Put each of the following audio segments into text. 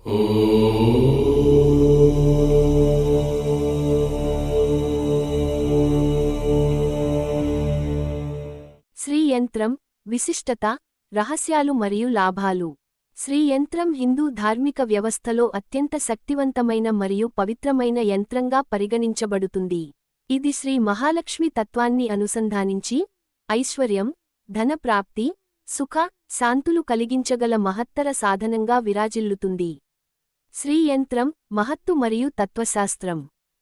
శ్రీ యంత్రం విశిష్టత రహస్యాలు మరియు లాభాలు. శ్రీ యంత్రం హిందూ ధార్మిక వ్యవస్థలో అత్యంత శక్తివంతమైన మరియు పవిత్రమైన యంత్రంగా పరిగణించబడుతుంది. ఇది శ్రీ మహాలక్ష్మి తత్వాన్ని అనుసంధానించి ఐశ్వర్యం ధనప్రాప్తి సుఖ శాంతులు కలిగించగల మహత్తర సాధనంగా విరాజిల్లుతుంది. శ్రీయంత్రం మహత్తు మరియు తత్వశాస్త్రం.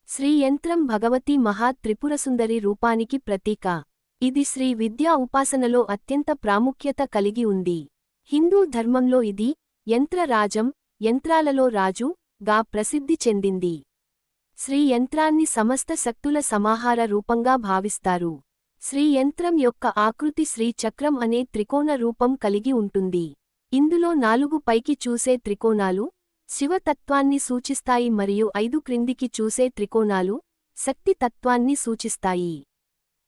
శ్రీయంత్రం భగవతి మహా త్రిపురసుందరి రూపానికి ప్రతీక. ఇది శ్రీ విద్యా ఉపాసనలో అత్యంత ప్రాముఖ్యత కలిగి ఉంది. హిందూ ధర్మంలో ఇది యంత్రరాజం యంత్రాలలో రాజు గా ప్రసిద్ధి చెందింది. శ్రీయంత్రాన్ని సమస్త శక్తుల సమాహార రూపంగా భావిస్తారు. శ్రీయంత్రం యొక్క ఆకృతి శ్రీచక్రం అనే త్రికోణ రూపం కలిగి ఉంటుంది. ఇందులో నాలుగు పైకి చూసే త్రికోణాలు శివతత్వాన్ని సూచిస్తాయి మరియు ఐదు క్రిందికి చూసే త్రికోణాలు శక్తి తత్వాన్ని సూచిస్తాయి.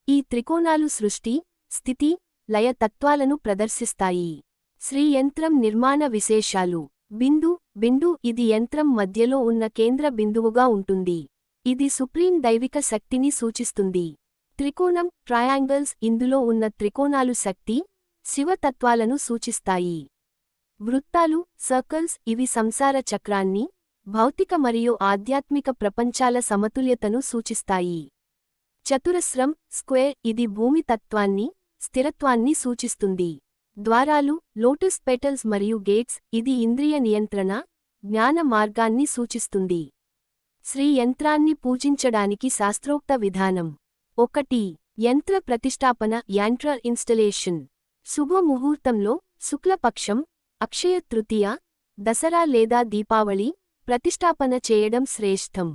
ఈ త్రికోణాలు సృష్టి స్థితి లయ తత్వాలను ప్రదర్శిస్తాయి. శ్రీ యంత్రం నిర్మాణ విశేషాలు. బిందు బిందు ఇది యంత్రం మధ్యలో ఉన్న కేంద్ర బిందువుగా ఉంటుంది. ఇది సుప్రీం దైవిక శక్తిని సూచిస్తుంది. త్రికోణం ట్రయాంగిల్స్ ఇందులో ఉన్న త్రికోణాలు శక్తి శివతత్వాలను సూచిస్తాయి. వృత్తాలు సర్కల్స్ ఇవి సంసార చక్రాన్ని భౌతిక మరియు ఆధ్యాత్మిక ప్రపంచాల సమతుల్యతను సూచిస్తాయి. చతురస్రం స్క్వేర్ ఇది భూమి తత్వాన్ని స్థిరత్వాన్ని సూచిస్తుంది. ద్వారాలు లోటస్ పెటల్స్ మరియు గేట్స్ ఇది ఇంద్రియ నియంత్రణ జ్ఞాన మార్గాన్ని సూచిస్తుంది. శ్రీ యంత్రాన్ని పూజించడానికి శాస్త్రోక్త విధానం. ఒకటి యంత్ర ప్రతిష్టాపన యాంట్ర ఇన్స్టలేషన్. శుభముహూర్తంలో శుక్లపక్షం అక్షయ తృతీయ దసరా లేదా దీపావళి ప్రతిష్టాపన చేయడం శ్రేష్టం.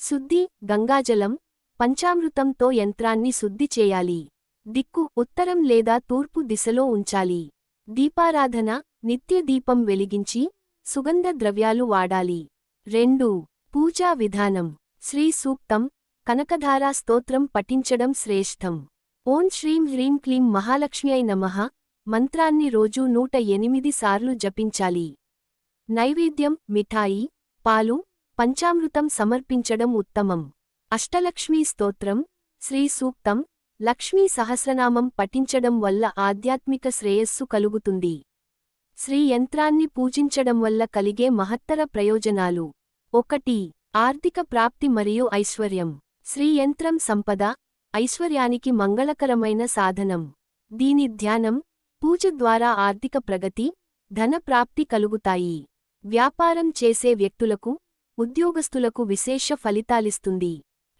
శుద్ధి గంగాజలం పంచామృతంతో యంత్రాన్ని శుద్ధి చేయాలి. దిక్కు ఉత్తరం లేదా తూర్పు దిశలో ఉంచాలి. దీపారాధన నిత్య దీపం వెలిగించి సుగంధ ద్రవ్యాలు వాడాలి. రెండు పూజా విధానం. శ్రీ సూక్తం కనకధారా స్తోత్రం పఠించడం శ్రేష్టం. ఓం శ్రీం హ్రీం క్లీం మహాలక్ష్మ్యై నమః. మంత్రాన్ని రోజూ నూట ఎనిమిది సార్లు జపించాలి. నైవేద్యం మిఠాయి పాలు పంచామృతం సమర్పించడం ఉత్తమం. అష్టలక్ష్మీ స్తోత్రం శ్రీ సూక్తం లక్ష్మీ సహస్రనామం పఠించడం వల్ల ఆధ్యాత్మిక శ్రేయస్సు కలుగుతుంది. శ్రీ యంత్రాన్ని పూజించడం వల్ల కలిగే మహత్తర ప్రయోజనాలు. ఒకటి ఆర్థిక ప్రాప్తి మరియు ఐశ్వర్యం. శ్రీ యంత్రం సంపద ఐశ్వర్యానికి మంగళకరమైన సాధనం. దీని ధ్యానం పూజ ద్వారా ఆర్థిక ప్రగతి ధన ప్రాప్తి కలుగుతాయి. వ్యాపారం చేసే వ్యక్తులకు ఉద్యోగస్తులకు విశేష ఫలితాలిస్తుంది.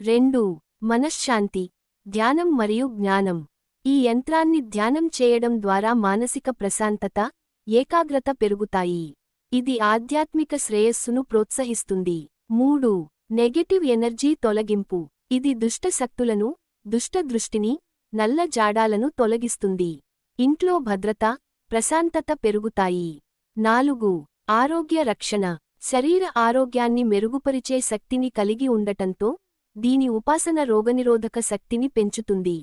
రెండు మనశ్శాంతి ధ్యానం మరియు జ్ఞానం. ఈ యంత్రాన్ని ధ్యానం చేయడం ద్వారా మానసిక ప్రశాంతత ఏకాగ్రత పెరుగుతాయి. ఇది ఆధ్యాత్మిక శ్రేయస్సును ప్రోత్సహిస్తుంది. మూడు నెగటివ్ ఎనర్జీ తొలగింపు. ఇది దుష్ట శక్తులను దుష్ట దృష్టిని నల్ల జాడాలను తొలగిస్తుంది. ఇంట్లో భద్రత ప్రశాంతత పెరుగుతాయి. నాలుగు ఆరోగ్య రక్షణ. శరీర ఆరోగ్యాన్ని మెరుగుపరిచే శక్తిని కలిగి ఉండటంతో దీని ఉపాసన రోగనిరోధక శక్తిని పెంచుతుంది.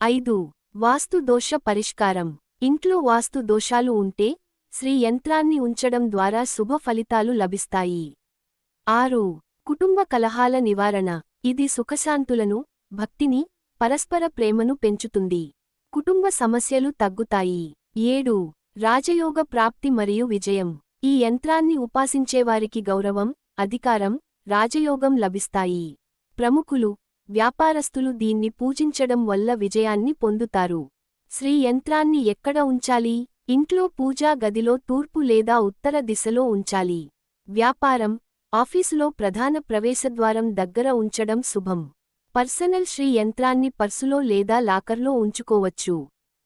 ఐదు వాస్తు దోష పరిష్కారం. ఇంట్లో వాస్తు దోషాలు ఉంటే శ్రీ యంత్రాన్ని ఉంచడం ద్వారా శుభ ఫలితాలు లభిస్తాయి. ఆరు కుటుంబ కలహాల నివారణ. ఇది సుఖశాంతులను భక్తిని పరస్పర ప్రేమను పెంచుతుంది. కుటుంబ సమస్యలు తగ్గుతాయి. ఏడు. రాజయోగ ప్రాప్తి మరియు విజయం. ఈ యంత్రాన్ని ఉపాసించేవారికి గౌరవం అధికారం రాజయోగం లభిస్తాయి. ప్రముఖులు. వ్యాపారస్తులు దీన్ని పూజించడం వల్ల విజయాన్ని పొందుతారు. శ్రీ యంత్రాన్ని ఎక్కడ ఉంచాలి? ఇంట్లో పూజా గదిలో తూర్పు లేదా ఉత్తర దిశలో ఉంచాలి. వ్యాపారం. ఆఫీసులో ప్రధాన ప్రవేశద్వారం దగ్గర ఉంచడం శుభం. పర్సనల్ శ్రీ యంత్రాన్ని పర్సులో లేదా లాకర్లో ఉంచుకోవచ్చు.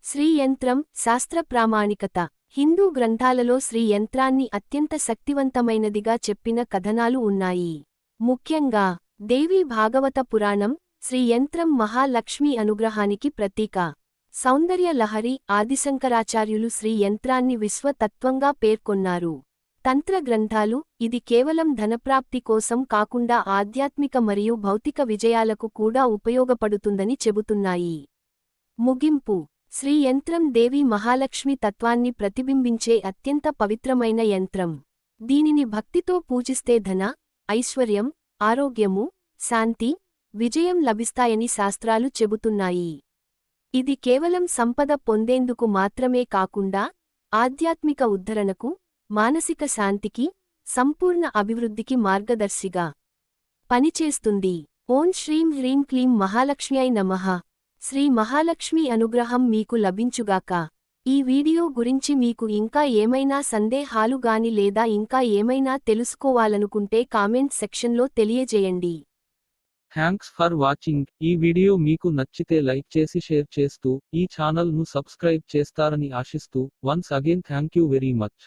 శ్రీ యంత్రం శాస్త్ర ప్రామాణికత. హిందూ గ్రంథాలలో శ్రీ యంత్రాన్ని అత్యంత శక్తివంతమైనదిగా చెప్పిన కథనాలు ఉన్నాయి. ముఖ్యంగా దేవీ భాగవత పురాణం శ్రీ యంత్రం మహాలక్ష్మి అనుగ్రహానికి ప్రతీక. సౌందర్య లహరి ఆదిశంకరాచార్యులు శ్రీ యంత్రాన్ని విశ్వతత్వంగా పేర్కొన్నారు. తంత్ర గ్రంథాలు ఇది కేవలం ధనప్రాప్తి కోసం కాకుండా ఆధ్యాత్మిక మరియు భౌతిక విజయాలకు కూడా ఉపయోగపడుతుందని చెబుతున్నాయి. ముగింపు. శ్రీ యంత్రం దేవి మహాలక్ష్మి తత్వాన్ని ప్రతిబింబించే అత్యంత పవిత్రమైన యంత్రం. దీనిని భక్తితో పూజిస్తే ధన ఐశ్వర్యం ఆరోగ్యము శాంతి విజయం లభిస్తాయని శాస్త్రాలు చెబుతున్నాయి. ఇది కేవలం సంపద పొందేందుకు మాత్రమే కాకుండా ఆధ్యాత్మిక ఉద్ధరణకు మానసిక శాంతికి సంపూర్ణ అభివృద్ధికి మార్గదర్శిగా పనిచేస్తుంది. ఓం శ్రీం హ్రీం క్లీం మహాలక్ష్మ్యై నమః. శ్రీ మహాలక్ష్మి అనుగ్రహం మీకు లభించుగాక. ఈ వీడియో గురించి మీకు ఇంకా ఏమైనా సందేహాలు గాని లేదా ఇంకా ఏమైనా తెలుసుకోవాలనుకుంటే కామెంట్ సెక్షన్లో తెలియజేయండి. థ్యాంక్స్ ఫర్ వాచింగ్ ఈ వీడియో మీకు నచ్చితే లైక్ చేసి షేర్ చేస్తూ ఈ ఛానల్ను సబ్స్క్రైబ్ చేస్తారని ఆశిస్తూ once again thank you very much